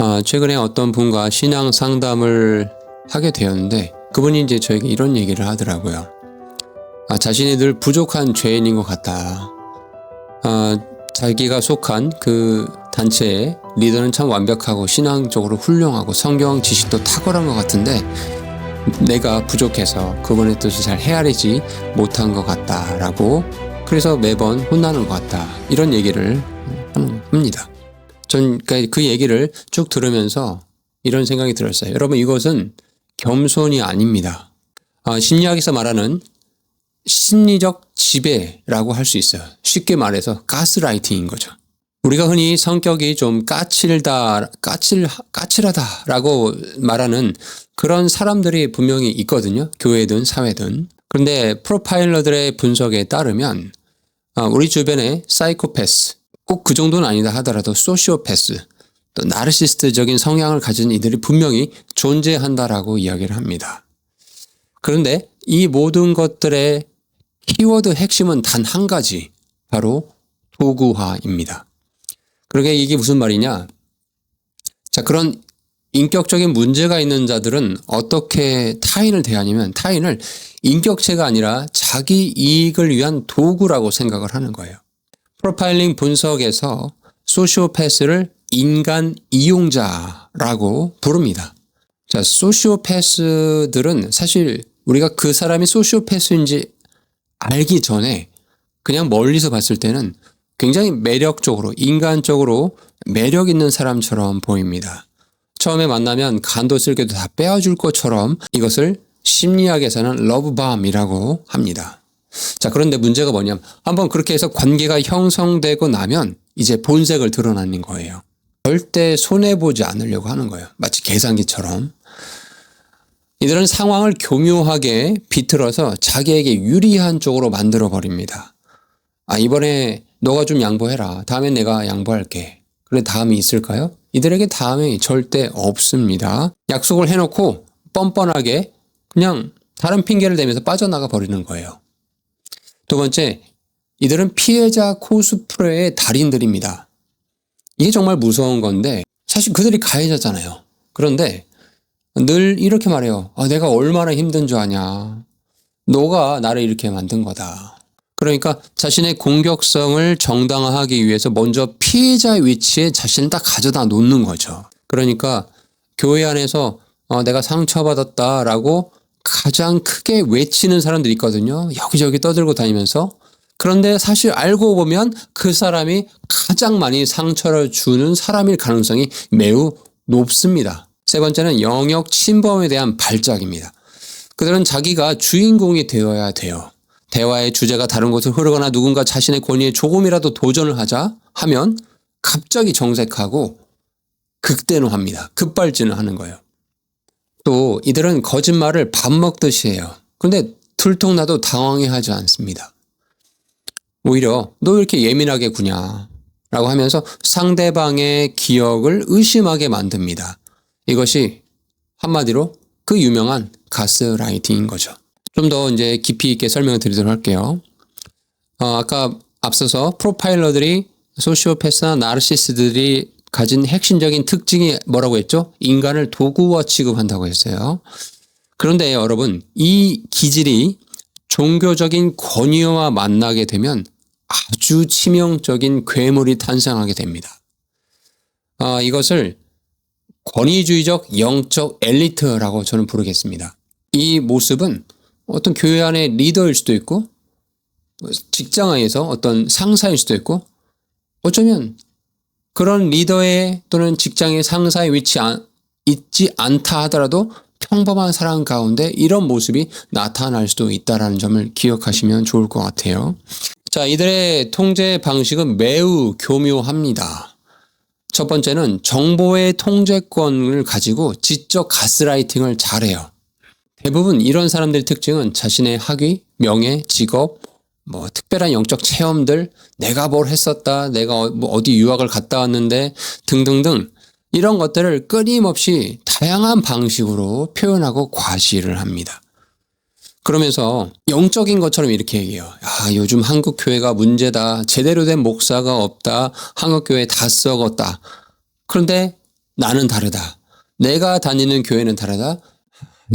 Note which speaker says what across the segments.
Speaker 1: 아, 최근에 어떤 분과 신앙 상담을 하게 되었는데 그분이 이제 저에게 이런 얘기를 하더라고요. 아, 자신이 늘 부족한 죄인인 것 같다. 아, 자기가 속한 그 단체의 리더는 참 완벽하고 신앙적으로 훌륭하고 성경 지식도 탁월한 것 같은데 내가 부족해서 그분의 뜻을 잘 헤아리지 못한 것 같다라고 그래서 매번 혼나는 것 같다 이런 얘기를 합니다. 전 그러니까 그 얘기를 쭉 들으면서 이런 생각이 들었어요. 여러분 이것은 겸손이 아닙니다. 아, 심리학에서 말하는 심리적 지배라고 할 수 있어요. 쉽게 말해서 가스라이팅인 거죠. 우리가 흔히 성격이 좀 까칠다, 까칠, 까칠하다라고 말하는 그런 사람들이 분명히 있거든요. 교회든 사회든. 그런데 프로파일러들의 분석에 따르면 아, 우리 주변에 사이코패스, 꼭 그 정도는 아니다 하더라도 소시오패스, 또 나르시스트적인 성향을 가진 이들이 분명히 존재한다라고 이야기를 합니다. 그런데 이 모든 것들의 키워드 핵심은 단 한 가지, 바로 도구화입니다. 그러게 이게 무슨 말이냐? 자, 그런 인격적인 문제가 있는 자들은 어떻게 타인을 대하냐면 타인을 인격체가 아니라 자기 이익을 위한 도구라고 생각을 하는 거예요. 프로파일링 분석에서 소시오패스를 인간 이용자라고 부릅니다. 자, 소시오패스들은 사실 우리가 그 사람이 소시오패스인지 알기 전에 그냥 멀리서 봤을 때는 굉장히 매력적으로, 인간적으로 매력 있는 사람처럼 보입니다. 처음에 만나면 간도 쓸개도 다 빼앗줄 것처럼 이것을 심리학에서는 러브밤이라고 합니다. 자, 그런데 문제가 뭐냐면 한번 그렇게 해서 관계가 형성되고 나면 이제 본색을 드러나는 거예요. 절대 손해보지 않으려고 하는 거예요. 마치 계산기처럼. 이들은 상황을 교묘하게 비틀어서 자기에게 유리한 쪽으로 만들어 버립니다. 아, 이번에 너가 좀 양보해라. 다음에 내가 양보할게. 그래, 다음이 있을까요? 이들에게 다음이 절대 없습니다. 약속을 해놓고 뻔뻔하게 그냥 다른 핑계를 대면서 빠져나가 버리는 거예요. 두 번째, 이들은 피해자 코스프레의 달인들입니다. 이게 정말 무서운 건데, 사실 그들이 가해자잖아요. 그런데 늘 이렇게 말해요. 아, 내가 얼마나 힘든 줄 아냐. 너가 나를 이렇게 만든 거다. 그러니까 자신의 공격성을 정당화하기 위해서 먼저 피해자의 위치에 자신을 딱 가져다 놓는 거죠. 그러니까 교회 안에서 어, 내가 상처받았다라고 가장 크게 외치는 사람들이 있거든요. 여기저기 떠들고 다니면서. 그런데 사실 알고 보면 그 사람이 가장 많이 상처를 주는 사람일 가능성이 매우 높습니다. 세 번째는 영역 침범에 대한 발작입니다. 그들은 자기가 주인공이 되어야 돼요. 대화의 주제가 다른 곳을 흐르거나 누군가 자신의 권위에 조금이라도 도전을 하자 하면 갑자기 정색하고 극대노합니다. 급발진을 하는 거예요. 또 이들은 거짓말을 밥 먹듯이 해요. 그런데 들통나도 당황해 하지 않습니다. 오히려 너 왜 이렇게 예민하게 구냐? 라고 하면서 상대방의 기억을 의심하게 만듭니다. 이것이 한마디로 그 유명한 가스라이팅인 거죠. 좀 더 이제 깊이 있게 설명을 드리도록 할게요. 어, 아까 앞서서 프로파일러들이 소시오패스나 나르시스들이 가진 핵심적인 특징이 뭐라고 했죠? 인간을 도구와 취급한다고 했어요. 그런데 여러분, 이 기질이 종교적인 권위와 만나게 되면 아주 치명적인 괴물이 탄생하게 됩니다. 아, 이것을 권위주의적 영적 엘리트라고 저는 부르겠습니다. 이 모습은 어떤 교회 안의 리더일 수도 있고, 직장에서 어떤 상사일 수도 있고, 어쩌면 그런 리더의 또는 직장의 상사의 위치 안, 있지 않다 하더라도 평범한 사람 가운데 이런 모습이 나타날 수도 있다라는 점을 기억하시면 좋을 것 같아요. 자, 이들의 통제 방식은 매우 교묘합니다. 첫 번째는 정보의 통제권을 가지고 지적 가스라이팅을 잘해요. 대부분 이런 사람들의 특징은 자신의 학위, 명예, 직업, 뭐 특별한 영적 체험들, 내가 뭘 했었다, 내가 뭐 어디 유학을 갔다 왔는데 등등등 이런 것들을 끊임없이 다양한 방식으로 표현하고 과시를 합니다. 그러면서 영적인 것처럼 이렇게 얘기해요. 아, 요즘 한국 교회가 문제다. 제대로 된 목사가 없다. 한국 교회 다 썩었다. 그런데 나는 다르다. 내가 다니는 교회는 다르다.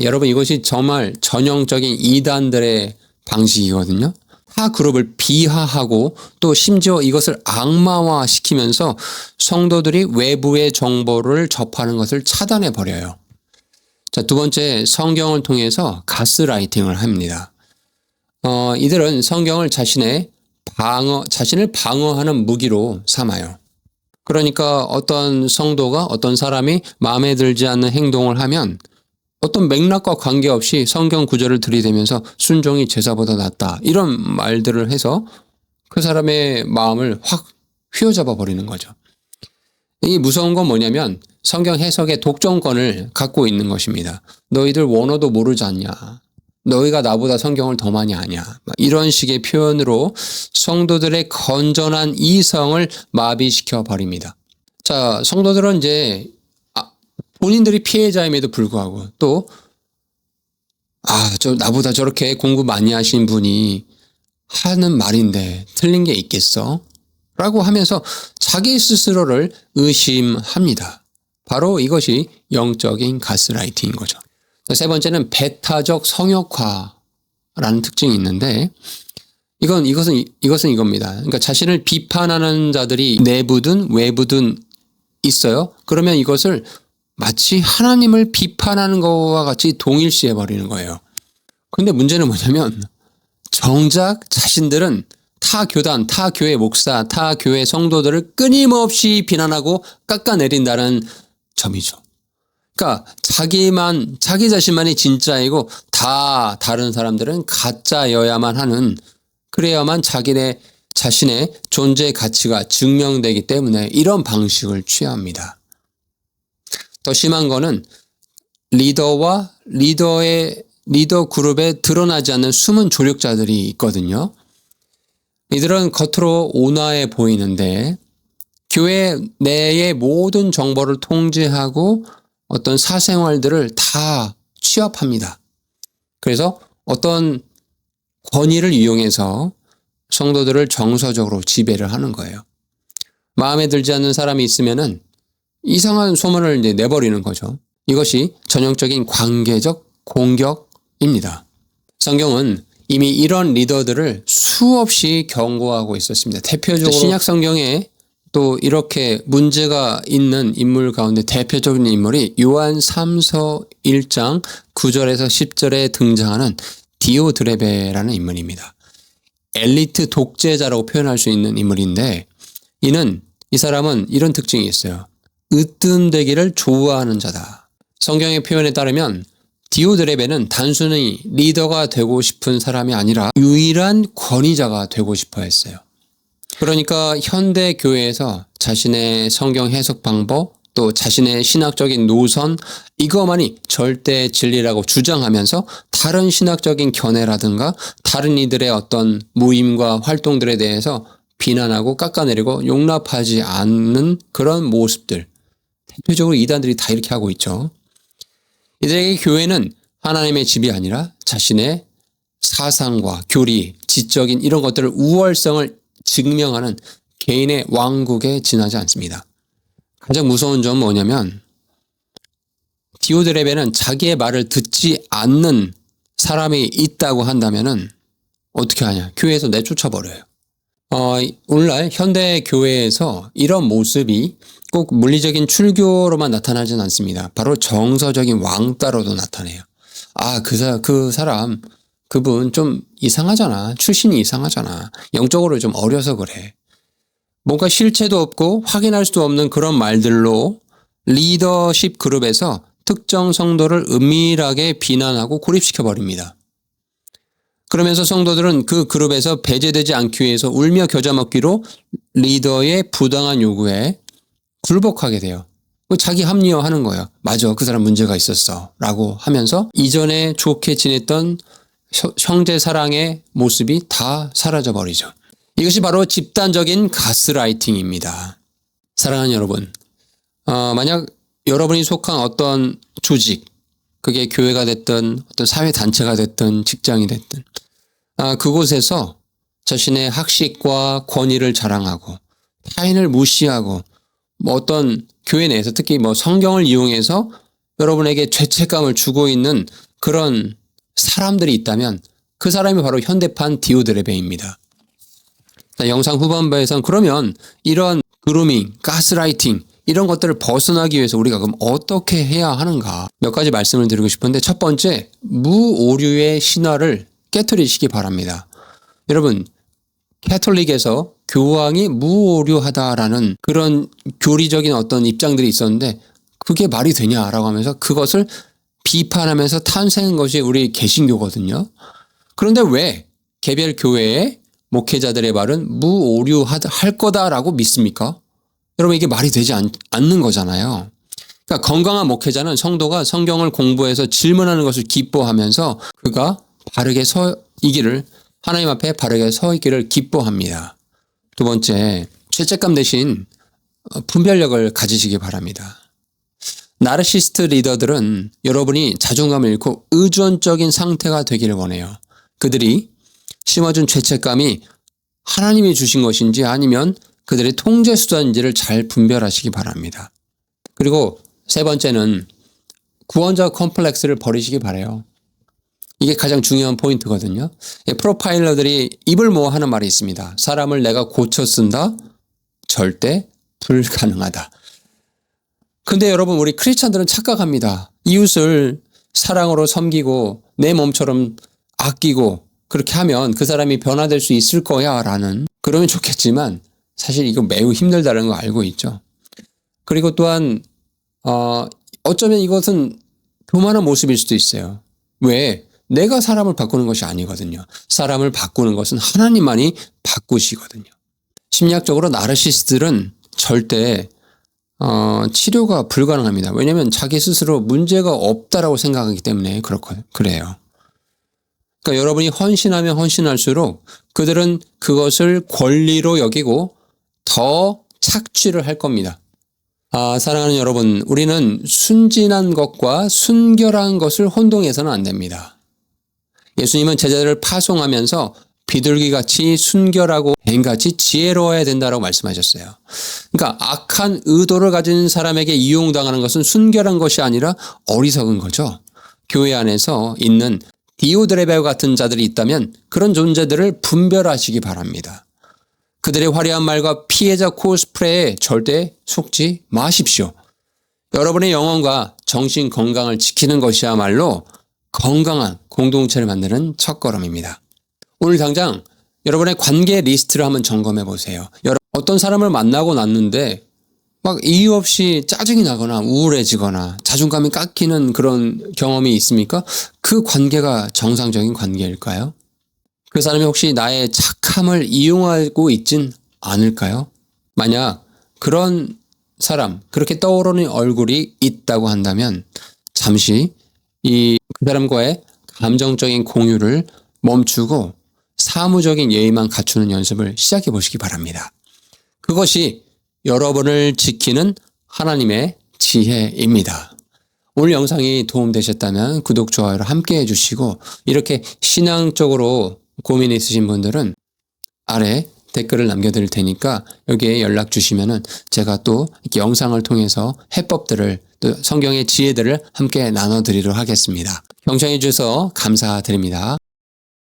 Speaker 1: 여러분 이것이 정말 전형적인 이단들의 방식이거든요. 타 그룹을 비하하고 또 심지어 이것을 악마화 시키면서 성도들이 외부의 정보를 접하는 것을 차단해 버려요. 자, 두 번째 성경을 통해서 가스라이팅을 합니다. 어, 이들은 성경을 자신의 방어, 자신을 방어하는 무기로 삼아요. 그러니까 어떤 성도가 어떤 사람이 마음에 들지 않는 행동을 하면 어떤 맥락과 관계없이 성경 구절을 들이대면서 순종이 제사보다 낫다. 이런 말들을 해서 그 사람의 마음을 확 휘어잡아 버리는 거죠. 이 무서운 건 뭐냐면 성경 해석의 독점권을 갖고 있는 것입니다. 너희들 원어도 모르지 않냐. 너희가 나보다 성경을 더 많이 아냐. 이런 식의 표현으로 성도들의 건전한 이성을 마비시켜 버립니다. 자, 성도들은 이제 본인들이 피해자임에도 불구하고 또 아, 저 나보다 저렇게 공부 많이 하신 분이 하는 말인데 틀린 게 있겠어? 라고 하면서 자기 스스로를 의심합니다. 바로 이것이 영적인 가스라이팅인 거죠. 세 번째는 배타적 성역화라는 특징이 있는데 이건 이것은 이것은 이겁니다. 그러니까 자신을 비판하는 자들이 내부든 외부든 있어요. 그러면 이것을 마치 하나님을 비판하는 것과 같이 동일시해 버리는 거예요. 근데 문제는 뭐냐면 정작 자신들은 타 교단, 타 교회 목사, 타 교회 성도들을 끊임없이 비난하고 깎아내린다는 점이죠. 그러니까 자기만 자기 자신만이 진짜이고 다 다른 사람들은 가짜여야만 하는 그래야만 자기네 자신의 존재 가치가 증명되기 때문에 이런 방식을 취합니다. 더 심한 거는 리더와 리더의 리더 그룹에 드러나지 않는 숨은 조력자들이 있거든요. 이들은 겉으로 온화해 보이는데 교회 내의 모든 정보를 통제하고 어떤 사생활들을 다 취합합니다. 그래서 어떤 권위를 이용해서 성도들을 정서적으로 지배를 하는 거예요. 마음에 들지 않는 사람이 있으면은 이상한 소문을 이제 내버리는 거죠. 이것이 전형적인 관계적 공격입니다. 성경은 이미 이런 리더들을 수없이 경고하고 있었습니다. 대표적으로 신약 성경에 또 이렇게 문제가 있는 인물 가운데 대표적인 인물이 요한 3서 1장 9절에서 10절에 등장하는 디오드레베라는 인물입니다. 엘리트 독재자라고 표현할 수 있는 인물인데 이는 이 사람은 이런 특징이 있어요. 으뜸되기를 좋아하는 자다. 성경의 표현에 따르면 디오드레베는 단순히 리더가 되고 싶은 사람이 아니라 유일한 권위자가 되고 싶어 했어요. 그러니까 현대 교회에서 자신의 성경 해석 방법 또 자신의 신학적인 노선 이것만이 절대 진리라고 주장하면서 다른 신학적인 견해라든가 다른 이들의 어떤 모임과 활동들에 대해서 비난하고 깎아내리고 용납하지 않는 그런 모습들 대표적으로 이단들이 다 이렇게 하고 있죠. 이들에게 교회는 하나님의 집이 아니라 자신의 사상과 교리, 지적인 이런 것들을 우월성을 증명하는 개인의 왕국에 지나지 않습니다. 가장 무서운 점은 뭐냐면 디오드레베는 자기의 말을 듣지 않는 사람이 있다고 한다면은 어떻게 하냐? 교회에서 내쫓아 버려요. 어, 오늘날 현대 교회에서 이런 모습이 꼭 물리적인 출교로만 나타나진 않습니다. 바로 정서적인 왕따로도 나타내요. 아, 그, 사, 그 사람, 그분 좀 이상하잖아. 출신이 이상하잖아. 영적으로 좀 어려서 그래. 뭔가 실체도 없고 확인할 수도 없는 그런 말들로 리더십 그룹에서 특정 성도를 은밀하게 비난하고 고립시켜 버립니다. 그러면서 성도들은 그 그룹에서 배제되지 않기 위해서 울며 겨자 먹기로 리더의 부당한 요구에 굴복하게 돼요. 자기 합리화하는 거예요. 맞아, 그 사람 문제가 있었어. 라고 하면서 이전에 좋게 지냈던 형제 사랑의 모습이 다 사라져 버리죠. 이것이 바로 집단적인 가스라이팅입니다. 사랑하는 여러분, 어, 만약 여러분이 속한 어떤 조직, 그게 교회가 됐든 어떤 사회 단체가 됐든 직장이 됐든, 아, 그곳에서 자신의 학식과 권위를 자랑하고 타인을 무시하고 뭐 어떤 교회 내에서 특히 뭐 성경을 이용해서 여러분에게 죄책감을 주고 있는 그런 사람들이 있다면 그 사람이 바로 현대판 디오드레베입니다. 자, 영상 후반부에선 그러면 이런 그루밍, 가스라이팅 이런 것들을 벗어나기 위해서 우리가 그럼 어떻게 해야 하는가 몇 가지 말씀을 드리고 싶은데 첫 번째 무오류의 신화를 깨뜨리시기 바랍니다. 여러분 캐톨릭에서 교황이 무오류하다라는 그런 교리적인 어떤 입장들이 있었는데 그게 말이 되냐라고 하면서 그것을 비판하면서 탄생한 것이 우리 개신교거든요. 그런데 왜 개별 교회의 목회자들의 말은 무오류할 거다라고 믿습니까? 여러분 이게 말이 되지 않, 않는 거잖아요. 그러니까 건강한 목회자는 성도가 성경을 공부해서 질문하는 것을 기뻐하면서 그가 바르게 서 이기를 하나님 앞에 바르게 서 있기를 기뻐합니다. 두 번째, 죄책감 대신 어, 분별력을 가지시기 바랍니다. 나르시스트 리더들은 여러분이 자존감을 잃고 의존적인 상태가 되기를 원해요. 그들이 심어준 죄책감이 하나님이 주신 것인지 아니면 그들의 통제 수단인지를 잘 분별하시기 바랍니다. 그리고 세 번째는 구원자 컴플렉스를 버리시기 바래요. 이게 가장 중요한 포인트거든요. 예, 프로파일러들이 입을 모아 하는 말이 있습니다. 사람을 내가 고쳐 쓴다? 절대 불가능하다. 근데 여러분, 우리 크리스찬들은 착각합니다. 이웃을 사랑으로 섬기고 내 몸처럼 아끼고 그렇게 하면 그 사람이 변화될 수 있을 거야 라는 그러면 좋겠지만 사실 이거 매우 힘들다는 거 알고 있죠. 그리고 또한 어, 어쩌면 이것은 교만한 모습일 수도 있어요. 왜? 내가 사람을 바꾸는 것이 아니거든요. 사람을 바꾸는 것은 하나님만이 바꾸시거든요. 심리학적으로 나르시스들은 절대 어, 치료가 불가능합니다. 왜냐하면 자기 스스로 문제가 없다라고 생각하기 때문에 그렇고 그래요. 그러니까 여러분이 헌신하면 헌신할수록 그들은 그것을 권리로 여기고 더 착취를 할 겁니다. 아, 사랑하는 여러분, 우리는 순진한 것과 순결한 것을 혼동해서는 안 됩니다. 예수님은 제자들을 파송하면서 비둘기 같이 순결하고 뱀같이 지혜로워야 된다고 말씀하셨어요. 그러니까 악한 의도를 가진 사람에게 이용당하는 것은 순결한 것이 아니라 어리석은 거죠. 교회 안에서 있는 디오드레베 같은 자들이 있다면 그런 존재들을 분별하시기 바랍니다. 그들의 화려한 말과 피해자 코스프레에 절대 속지 마십시오. 여러분의 영혼과 정신 건강을 지키는 것이야말로 건강한 공동체를 만드는 첫 걸음입니다. 오늘 당장 여러분의 관계 리스트를 한번 점검해 보세요. 어떤 사람을 만나고 났는데 막 이유 없이 짜증이 나거나 우울해지거나 자존감이 깎이는 그런 경험이 있습니까? 그 관계가 정상적인 관계일까요? 그 사람이 혹시 나의 착함을 이용하고 있진 않을까요? 만약 그런 사람, 그렇게 떠오르는 얼굴이 있다고 한다면 잠시 이 그 사람과의 감정적인 공유를 멈추고 사무적인 예의만 갖추는 연습을 시작해 보시기 바랍니다. 그것이 여러분을 지키는 하나님의 지혜입니다. 오늘 영상이 도움되셨다면 구독, 좋아요를 함께 해주시고 이렇게 신앙적으로 고민 있으신 분들은 아래 댓글을 남겨드릴 테니까 여기에 연락 주시면은 제가 또 이렇게 영상을 통해서 해법들을 또 성경의 지혜들을 함께 나눠드리도록 하겠습니다. 경청해 주셔서 감사드립니다.